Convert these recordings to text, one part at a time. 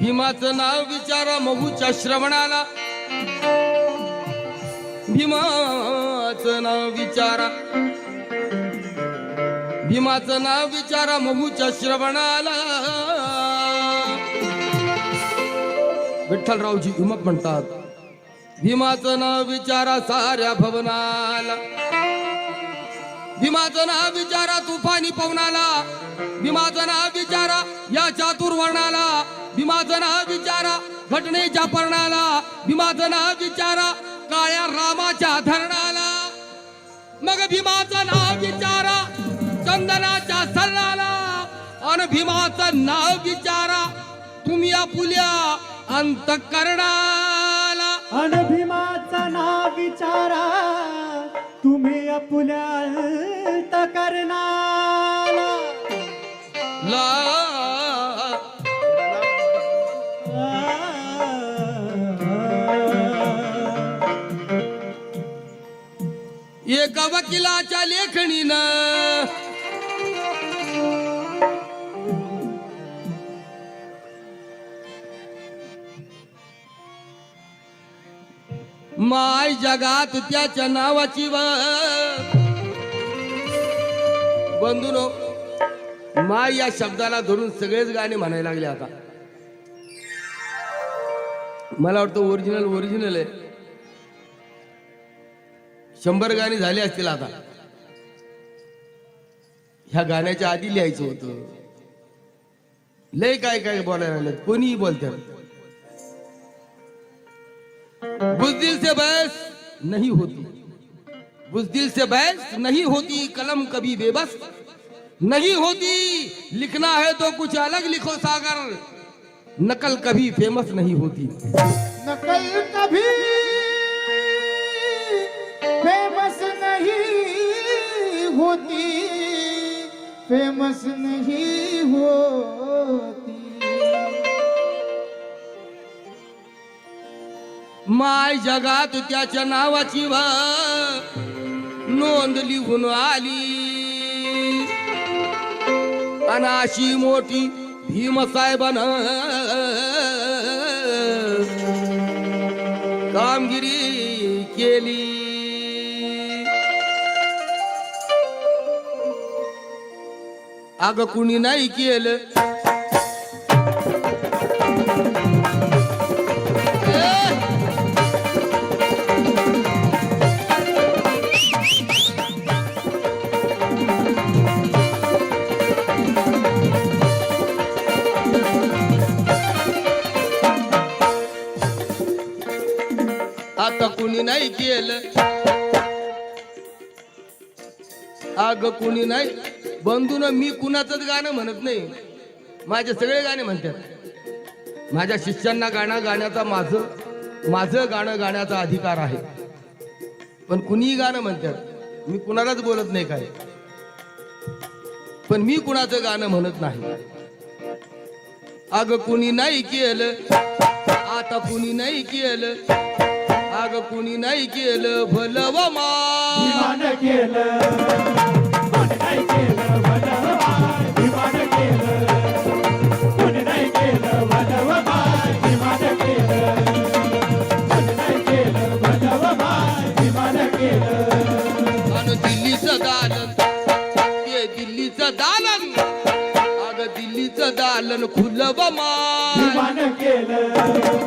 भीमाचं नाव विचारा महुच्या श्रवणाला. भीमाचं नाव विचारा. भीमाचं नाव विचारा महुच्या श्रवणाला. विठ्ठलरावजी हिमक म्हणतात भीमाचं नाव विचारा साऱ्या भवनाला. भीमाचं ना विचारा तुफानी पवनाला. भीमाचं ना विचारा या चातुर्वर्णाला भीमाचं ना विचारा घटनेच्या पर्णाला. भीमाचं ना विचारा काळ्या रामाच्या धरणाला. मग भीमाचं नाव विचारा चंदनाच्या सल्लाला. अन भीमाचं नाव विचारा तुम्ही आपुल्या अंतकरणाला. अन भीमाचा नाव विचारा तुम्ही आपुल्या करणाला ला. एका वकिलाच्या लेखणीनं माय जगात त्याच्या नावाची व. बंधूनो माय या शब्दाला धरून सगळेच गाणे म्हणायला लागले आता. मला वाटतं ओरिजिनल ओरिजिनल आहे. शंभर गाणी झाली असतील आता. ह्या गाण्याच्या आधी लिहायचं होतं. लय काय काय बोलायला लागलं कोणीही बोलतात बुजदिल से बहस नहीं होती। बुजदिल से बहस नहीं होती, कलम कभी बेबस नहीं होती। लिखना है तो कुछ अलग लिखो सागर, नकल कभी फ़ेमस नहीं होती। नकल कभी फ़ेमस नहीं होती, फ़ेमस नहीं होती। माय जगात त्याच्या नावाची व नोंद लिहून आली. अनाशी मोठी भीमसाहेबान कामगिरी केली. अग कुणी नाही केलं. आता कुणी नाही केलं. आग कुणी नाही. बंधून मी कुणाचंच गाणं म्हणत नाही. माझे सगळे गाणे म्हणतात. माझ्या शिष्यांना गाणं गाण्याचा माझं माझं गाणं गाण्याचा अधिकार आहे. पण कुणीही गाणं म्हणतात मी कुणालाच बोलत नाही काय. पण मी कुणाचं गाणं म्हणत नाही. अग कुणी नाही केलं आता कुणी नाही केलं. अग कुणी नाही केलं भलं व मा विमान केलं कोणी नाही केलं भलं बाय विमान केलं कोणी नाही केलं भलं बाय विमान केलं कोणी नाही केलं भलं बाय विमान केलं. अन दिल्लीचं दालन ते दिल्लीचं दालन. अग दिल्लीचं दालन खुलं व मा विमान केलं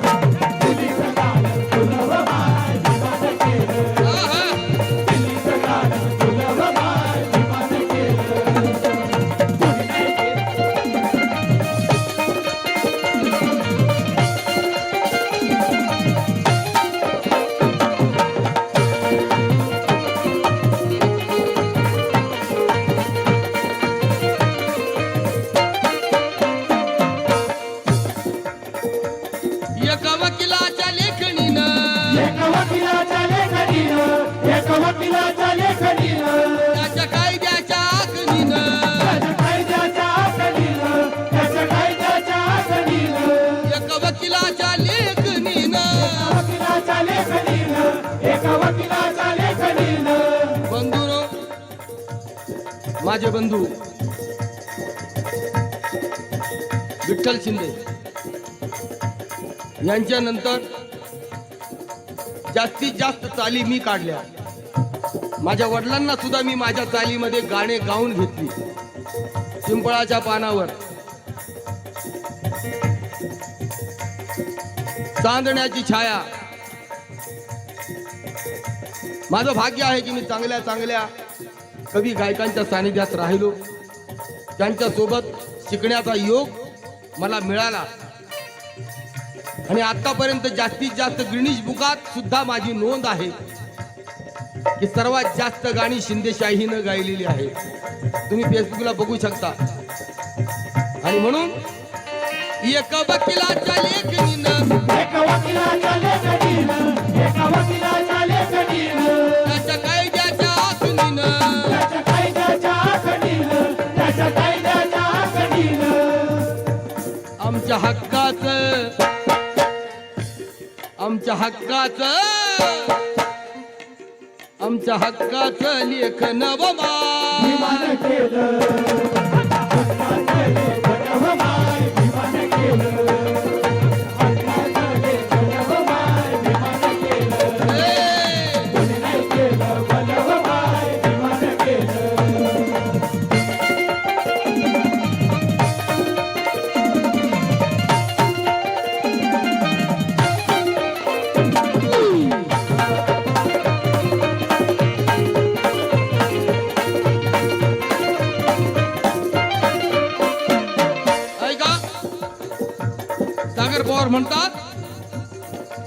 माझे बंधू विठ्ठल शिंदे यांच्यानंतर जास्तीत जास्त चाली मी काढल्या. माझ्या वडिलांना सुद्धा मी माझ्या चालीमध्ये गाणे गाऊन घेतली. पिंपळाच्या पानावर. चांदण्याची छाया. माझं भाग्य आहे की मी चांगल्या चांगल्या कवी गायकांच्या सानिध्यात राहिलो. त्यांच्यासोबत शिकण्याचा योग मला मिळाला. आणि आतापर्यंत जास्तीत जास्त गिनीश बुकात सुद्धा माझी नोंद आहे. की सर्वात जास्त गाणी शिंदेशाहीनं गायलेली आहे तुम्ही फेसबुकला बघू शकता. आणि म्हणून एक वकिलाच्या लेखनीनं एक वकिलाच्या हक्काच आमच्या हक्काच आमच्या हक्काच लेखन बाबा म्हणतात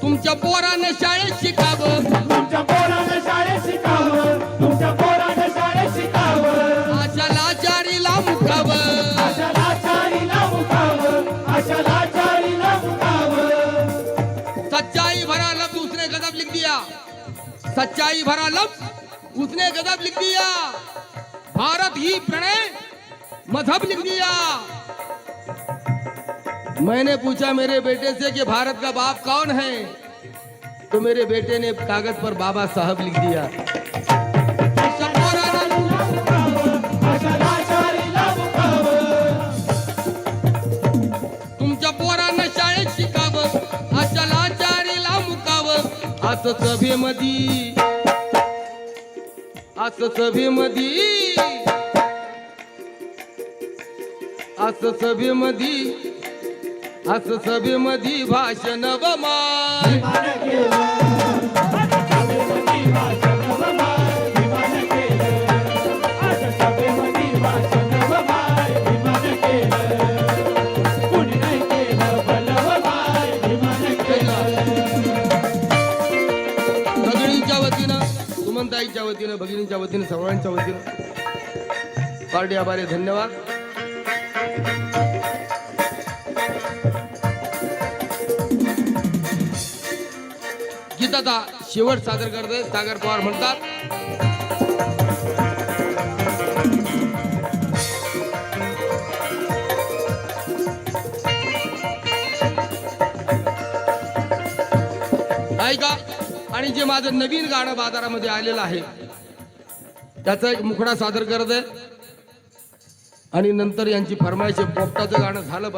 तुमच्या पोराने शाळेत शिकावं. तुमच्या पोरानं शाळेत शिकावं. तुमच्या पोरानं शाळेत शिकावं. अशा लाचारीला मुकावं. अशा लाचारीला मुकावं. अशा लाचारीला मुकावं. सच्चाई भरा लफ्ज उसने गजब लिख दिया. सच्चाई भरा लफ्ज उसने गजब लिख दिया. भारत ही प्रणय मजहब लिख दिया. मैंने पूछा मेरे बेटे से कि भारत का बाप कौन है? तो मेरे बेटे ने कागज पर बाबा साहब लिख दिया। अशा पोरानं अशा लाचारीला मुकावं तुमच्या पोरांना शाळेत शिकावं अशा लाचारीला मुकावं असं सभेमधी असं सभेमधी असं सभेमधी अस सभी मधी भाषण बमाय, वतीनं सुमनताईच्या वतीनं भगिनीच्या वतीनं सर्वांच्या वतीनं. पार्टी आभारी धन्यवाद. गीताचा शेवट सादर करते सागर पवार म्हणतात ऐका आणि जे माझं नवीन गाणं बाजारामध्ये आलेलं आहे त्याचा एक मुखडा सादर करत आहे आणि नंतर यांची फरमाईश पोपटाचं गाणं झालं पाहिजे.